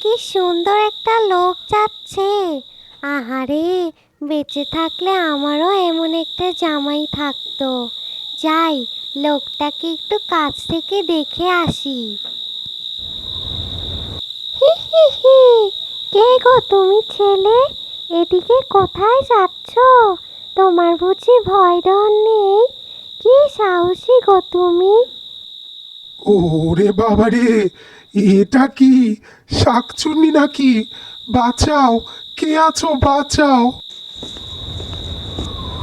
কি সুন্দর একটা লোক যাচ্ছে। আহারে, বেঁচে থাকলে আমারও এমন একটা জামাই থাকতো। যাই, লোকটাকে একটু কাছ থেকে দেখে আসি। হি কে গো তুমি ছেলে? এদিকে কোথায় যাচ্ছ? তোমার বুঝি ভয় ডর নেই? কি সাহসী গো তুমি? ওরে বাবা রে এটা কি শাকচুন্নি নাকি? বাঁচাও, কে আছো বাঁচাও?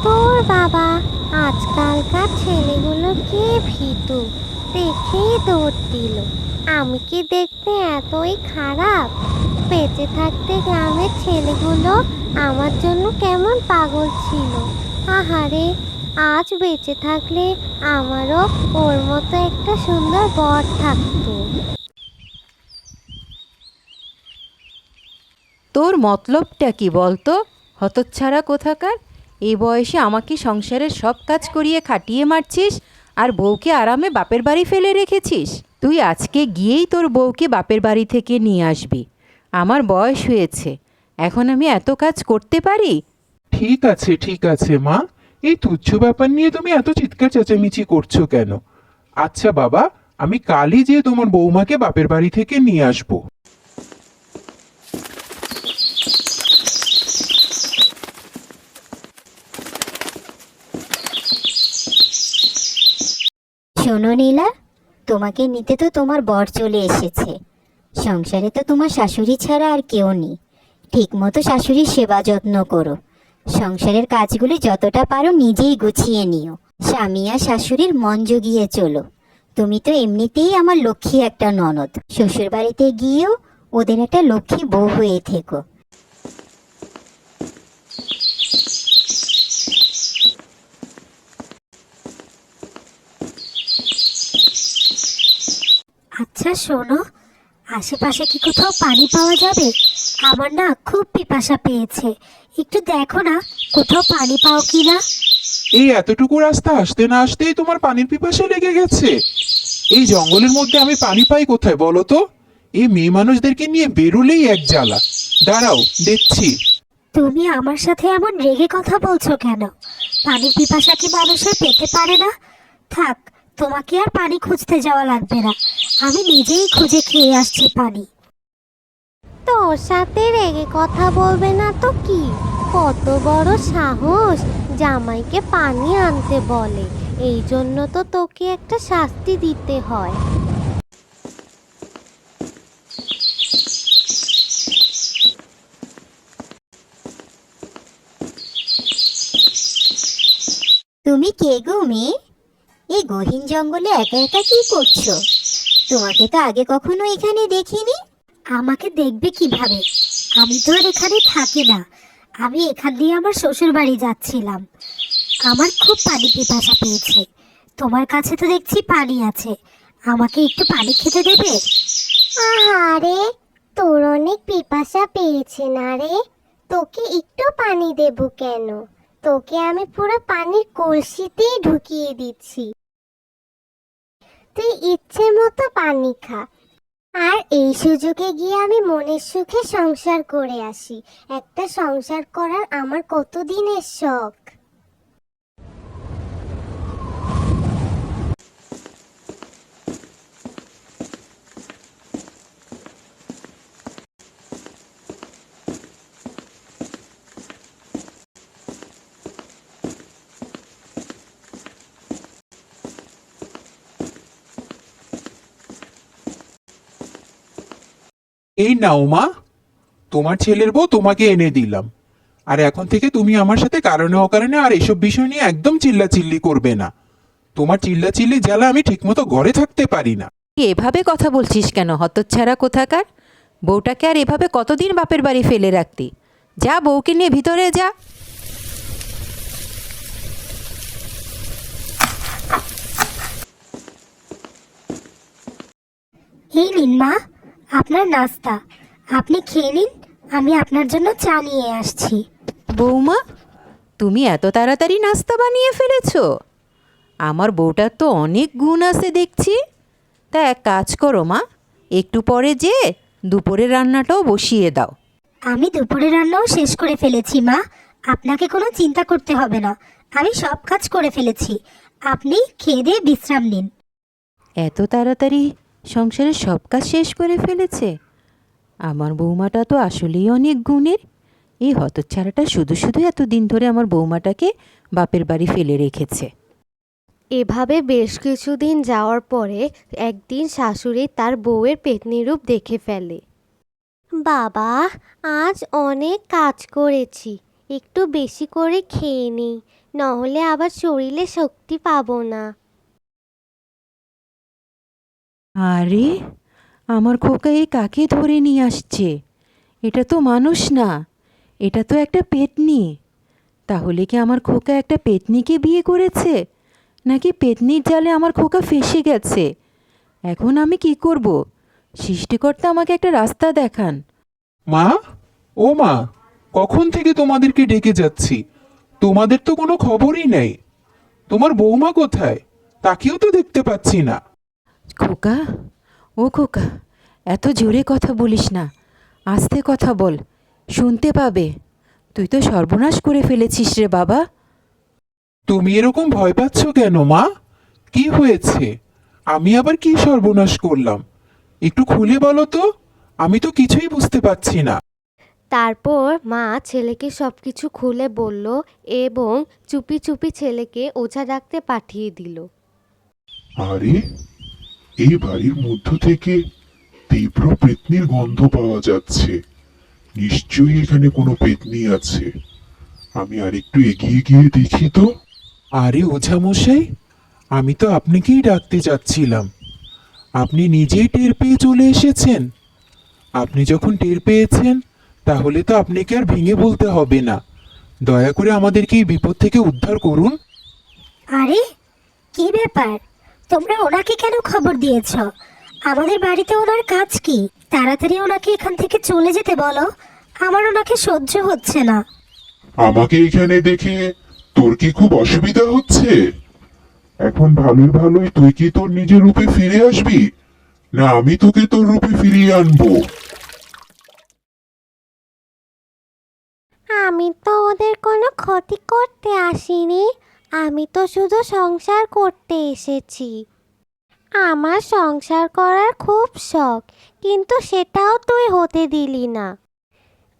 তোর বাবা, আজকালকার ছেলেগুলো কে ভীতু? দেখেই দৌড় দিল। আমি কি দেখতে এতই খারাপ? বেঁচে থাকতে গ্রামের ছেলেগুলো আমার জন্য কেমন পাগল ছিল। আহারে, আজ বেঁচে থাকলে আমারও ওর মতো একটা সুন্দর বর থাকতো। তোর মতলবটা কি বলতো? হতচ্ছাড়া কোথাকার? এই বয়সে আমাকে সংসারের সব কাজ করিয়ে খাটিয়ে মারছিস আর বউকে আরামে বাপের বাড়ি ফেলে রেখেছিস? তুই আজকে গিয়েই তোর বউকে বাপের বাড়ি থেকে নিয়ে আসবি। আমার বয়স হয়েছে। এখন আমি এত কাজ করতে পারি? ঠিক আছে ঠিক আছে, মা। এই তুচ্ছ ব্যাপার নিয়ে তুমি এত চিৎকার চেঁচামেচি করছ কেন? আচ্ছা বাবা, আমি কালই যেয়ে তোমার বৌমাকে বাপের বাড়ি থেকে নিয়ে আসব। শোনো, নীলা। তোমাকে নিতে তো তোমার বর চলে এসেছে। সংসারে তো তোমার শাশুড়ি ছাড়া আর কেউ নেই। ঠিক মতো শাশুড়ির সেবা যত্ন করো। সংসারের কাজগুলি যতটা পারো নিজেই গুছিয়ে নিও। স্বামী আর শাশুড়ির মন জুগিয়ে চলো। তুমি তো এমনিতেই আমার লক্ষ্মী একটা ননদ। শ্বশুর বাড়িতে গিয়েও ওদের একটা লক্ষ্মী বউ হয়ে থেকো। আচ্ছা শোনো আশেপাশে কি কোথাও পানি পাওয়া যাবে? আমার না খুব পিপাসা পেয়েছে। একটু দেখো না কোথাও পানি পাও কি না? এই এতটুকু রাস্তা আসতে না আসতেই তোমার পানির পিপাসা লেগে গেছে। এই জঙ্গলের মধ্যে আমি পানি পাই কোথায় বলো তো? এই মেয়ে মানুষদেরকে নিয়ে বেরোলেই এক জ্বালা। দাঁড়াও দেখছি। তুমি আমার সাথে এমন রেগে কথা বলছো কেন? পানির পিপাসা কি মানুষের পেতে পারে না? থাক তোমাকে আর পানি খুঁজতে যাওয়া লাগবে না। আমি নিজেই খুঁজে খেয়ে আসছি পানি। তোর সাথে রেগে কথা বলবে না তো কি? কত বড় সাহস জামাইকে পানি আনতে বলে। এই জন্য তো তোকে একটা শাস্তি দিতে হয়। তুমি কে গো মেয়ে? এই গহীন জঙ্গলে একা একা কি করছ? তোমাকে তো আগে কখনো এখানে দেখিনি। আমাকে দেখবে কীভাবে? আমি তো আর এখানে থাকি না। আমি এখান দিয়ে আমার শ্বশুর বাড়ি যাচ্ছিলাম। আমার খুব পানি পিপাসা পেয়েছে। তোমার কাছে তো দেখছি পানি আছে। আমাকে একটু পানি খেতে দেবে? আহারে, তোর অনেক পিপাসা পেয়েছে না রে? তোকে একটু পানি দেব কেন? তোকে আমি পুরো পানির কলসিতেই ঢুকিয়ে দিচ্ছি। তুই ইচ্ছে মতো পানি খা। আর এই সুযোগে গিয়ে আমি মনের সুখে সংসার করে আসি। একটা সংসার করার আমার কতদিনের শখ? এই নাও মা তোমার ছেলের বউ তোমাকে এনে দিলাম। আর এখন থেকে তুমি আমার সাথে কারণে অকারণে আর এসব বিষয় নিয়ে একদম চিল্লাচিল্লি করবে না। তোমার চিল্লাচিল্লি জ্বালা আমি ঠিকমতো ঘরে থাকতে পারি না। তুই এভাবে কথা বলছিস কেন? হতচ্ছাড়া কোথাকার? বউটাকে আর এভাবে কতদিন বাপের বাড়ি ফেলে রাখতি? যা বউকে নিয়ে ভিতরে যা। এই নিন মা আপনার নাস্তা। আপনি খেয়ে নিন আমি আপনার জন্য চা নিয়ে আসছি। বৌমা তুমি এত তাড়াতাড়ি নাস্তা বানিয়ে ফেলেছ। আমার বউটার তো অনেক গুণ আছে দেখছি। তা এক কাজ করো মা একটু পরে যে দুপুরের রান্নাটাও বসিয়ে দাও। আমি দুপুরের রান্নাও শেষ করে ফেলেছি মা। আপনাকে কোনো চিন্তা করতে হবে না। আমি সব কাজ করে ফেলেছি। আপনি খেয়ে দিয়ে বিশ্রাম নিন। এত তাড়াতাড়ি সংসারের সব কাজ শেষ করে ফেলেছে। আমার বৌমাটা তো আসলেই অনেক গুণের। এই হতচ্ছাড়াটা শুধু শুধু এতদিন ধরে আমার বৌমাটাকে বাপের বাড়ি ফেলে রেখেছে। এভাবে বেশ কিছুদিন যাওয়ার পরে একদিন শাশুড়ি তার বউয়ের পেতনি রূপ দেখে ফেলে। বাবা, আজ অনেক কাজ করেছি, একটু বেশি করে খেয়ে নিই, নহলে আবার শরীরে শক্তি পাবো না। আরে, আমার খোকা এই কাকে ধরে নিয়ে আসছে? এটা তো মানুষ না। এটা তো একটা পেতনি। তাহলে কি আমার খোকা একটা পেতনিকে বিয়ে করেছে? নাকি পেতনির জালে আমার খোকা ফেসে গেছে? এখন আমি কি করব? সৃষ্টিকর্তা আমাকে একটা রাস্তা দেখান। মা? ও মা, কখন থেকে তোমাদেরকে ডেকে যাচ্ছি? তোমাদের তো কোনো খবরই নেই। তোমার বৌমা কোথায়? তাকেও তো দেখতে পাচ্ছি না। খোকা? ও খোকা এত জোরে কথা বলিস না। আস্তে কথা বল শুনতে পাবে। তুই তো সর্বনাশ করে ফেলেছিস রে বাবা। তুমি এরকম ভয় পাচ্ছ কেন মা? কি হয়েছে? আমি আবার কি সর্বনাশ করলাম? একটু খুলে বলো তো আমি তো কিছুই বুঝতে পারছি না। তারপর মা ছেলেকে সব কিছু খুলে বলল এবং চুপি চুপি ছেলেকে ওঝা ডাকতে পাঠিয়ে দিল। আরে এই বাড়ির মধ্য থেকে তীব্র পেতনির গন্ধ পাওয়া যাচ্ছে। নিশ্চয়ই এখানে কোনো পেতনি আছে। আমি আরেকটু এগিয়ে গিয়ে দেখি তো। আরে ওঝা মশাই আমি তো আপনাকেই ডাকতে যাচ্ছিলাম। আপনি নিজেই টের পেয়ে চলে এসেছেন। আপনি যখন টের পেয়েছেন তাহলে তো আপনাকে আর ভেঙে বলতে হবে না। দয়া করে আমাদেরকে এই বিপদ থেকে উদ্ধার করুন। আরে কি ব্যাপার? তোমরা ওনাকে কেন খবর দিয়েছ? আমাদের বাড়িতে ওনার কাজ কি? তাড়াতাড়ি ওনাকে এখান থেকে চলে যেতে বলো। আমার ওনাকে সহ্য হচ্ছে না। আমাকে এখানে দেখে তোর কি খুব অসুবিধা হচ্ছে? এখন ভালোই ভালোই তুই কি তোর নিজের রূপে ফিরে আসবি? না আমি তোকে তোর রূপে ফিরিয়ে আনব। আমি তো ওদের কোনো ক্ষতি করতে আসিনি। আমি তো শুধু সংসার করতে এসেছি। আমার সংসার করার খুব শখ, কিন্তু সেটাও তুই হতে দিলি না।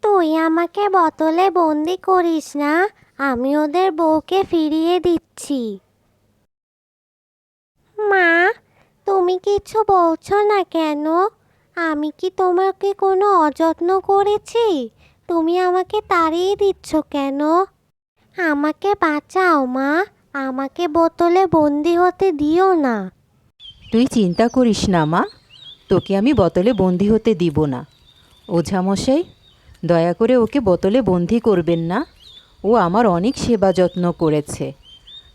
তুই আমাকে বোতলে বন্দি করিস না, আমি ওদের বউকে ফিরিয়ে দিচ্ছি। মা, তুমি কিছু বলছো না কেন? আমি কি তোমাকে কোনো অযত্ন করেছি? তুমি আমাকে তাড়িয়ে দিচ্ছ কেন? আমাকে বাঁচাও, মা। আমাকে বোতলে বন্দি হতে দিও না। তুই চিন্তা করিস না, মা। তোকে আমি বোতলে বন্দি হতে দিব না। ওঝামশাই, দয়া করে ওকে বোতলে বন্দি করবেন না। ও আমার অনেক সেবা যত্ন করেছে।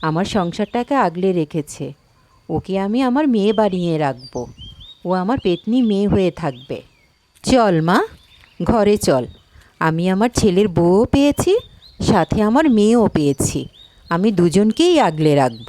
আমার সংসারটাকে আগলে রেখেছে। ওকে আমি আমার মেয়ে বানিয়ে রাখব। ও আমার পেতনি মেয়ে হয়ে থাকবে। চল, মা। ঘরে চল। আমি আমার ছেলের বউও পেয়েছি। সাথে আমার মেয়েও পেয়েছি। আমি দুজনকেই আগলে রাখব।